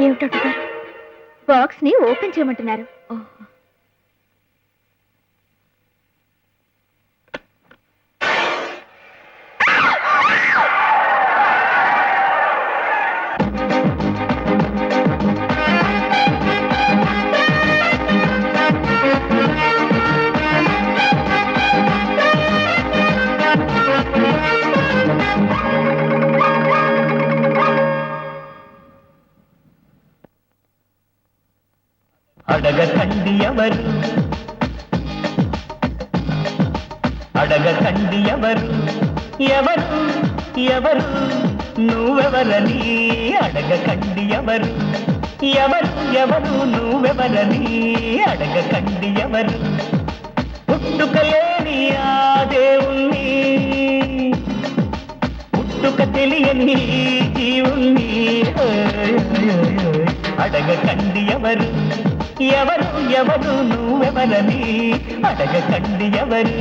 ఏమిటంటున్నారు బాక్స్ని ఓపెన్ చేయమంటున్నారు. అడగకండి ఎవరు అడగకండి ఎవరు? ఎవరు? ఎవరు నువ్వెవరని అడగకండి ఎవరు? ఎవరు? ఎవరు నువ్వెవరని అడగకండి ఎవరు పుట్టుకలేని ఆ దేవుణ్ణి పుట్టుక తెలియని జీవుణ్ణి. అడగకండి ఎవరు ఎవరు ఎవరు నువ్వెవరని అడగకండి ఎవరు.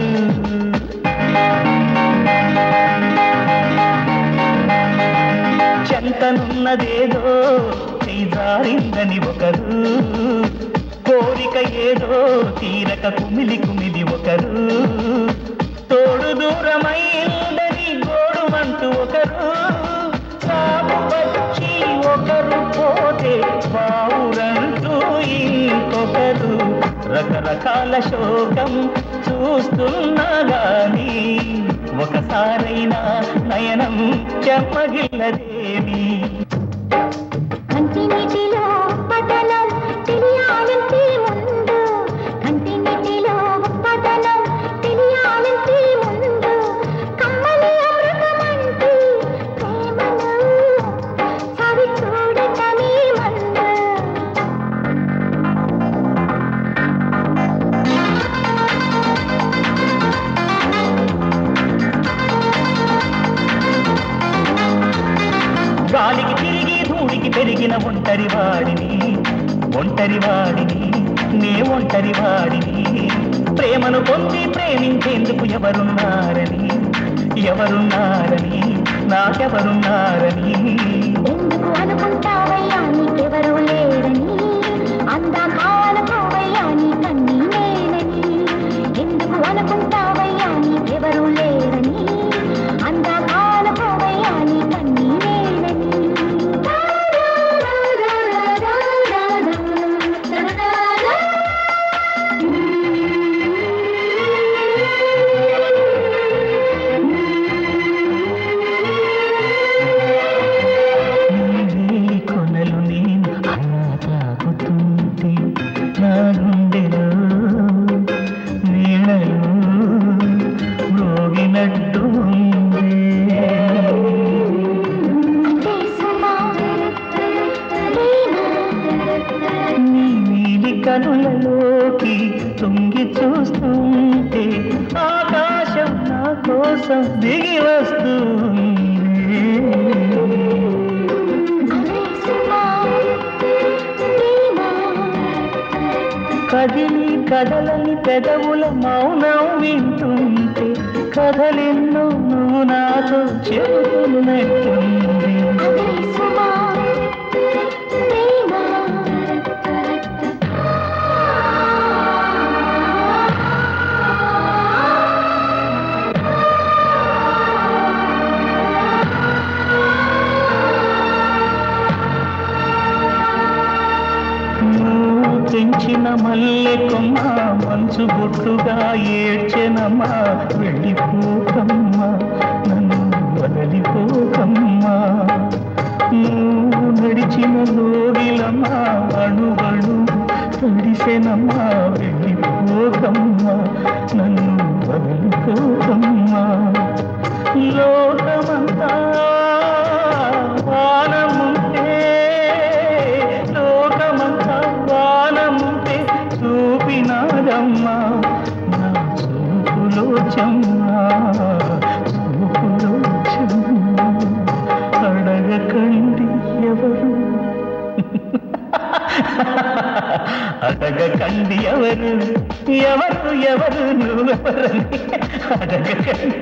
చెంతనున్నదేదో చేజారిందని ఒకరు కోరిక ఏదో తీరక కుమిలి కుమిలి ఒకరు. ఇంకొకరు రకరకాల శోకం చూస్తున్నా గాని ఒకసారైనా నయనం చెమ్మగిల్లదేవి ధూళికి ఒంటరి వాడిని ఒంటరి వాడిని నే ఒంటరి వాడిని. ప్రేమను పొంది ప్రేమించేందుకు ఎవరున్నారని ఎవరున్నారని నాకెవరున్నారని. ఎందుకు అనుకుంటావయ్యా నీకు తొంగి చూస్తుంటే ఆకాశం నా కోసం దిగి వస్తుంది. కదిలి కదలని పెదవుల మౌనం వింటుంటే కథలెన్నో నువ్వు నాతో చెబుతున్నట్టుంది. మల్లె కొమ్మ మంచు బొట్టుగా ఏడ్చెనమ్మా వెళ్ళిపోకమ్మ నన్ను వదలిపోకమ్మా. నువ్వు నడిచిన లోగిలమ్మా అణువణు తడిసెనమ్మా వెళ్ళిపోకమ్మా నన్ను వదలిపోకమ్మా. లోకమంతా చెమ్మా చూపులో చెమ్మా అడగకండి ఎవరు అడగకండి ఎవరు ఎవరు ఎవరు నువ్వెవరని అడగకండి.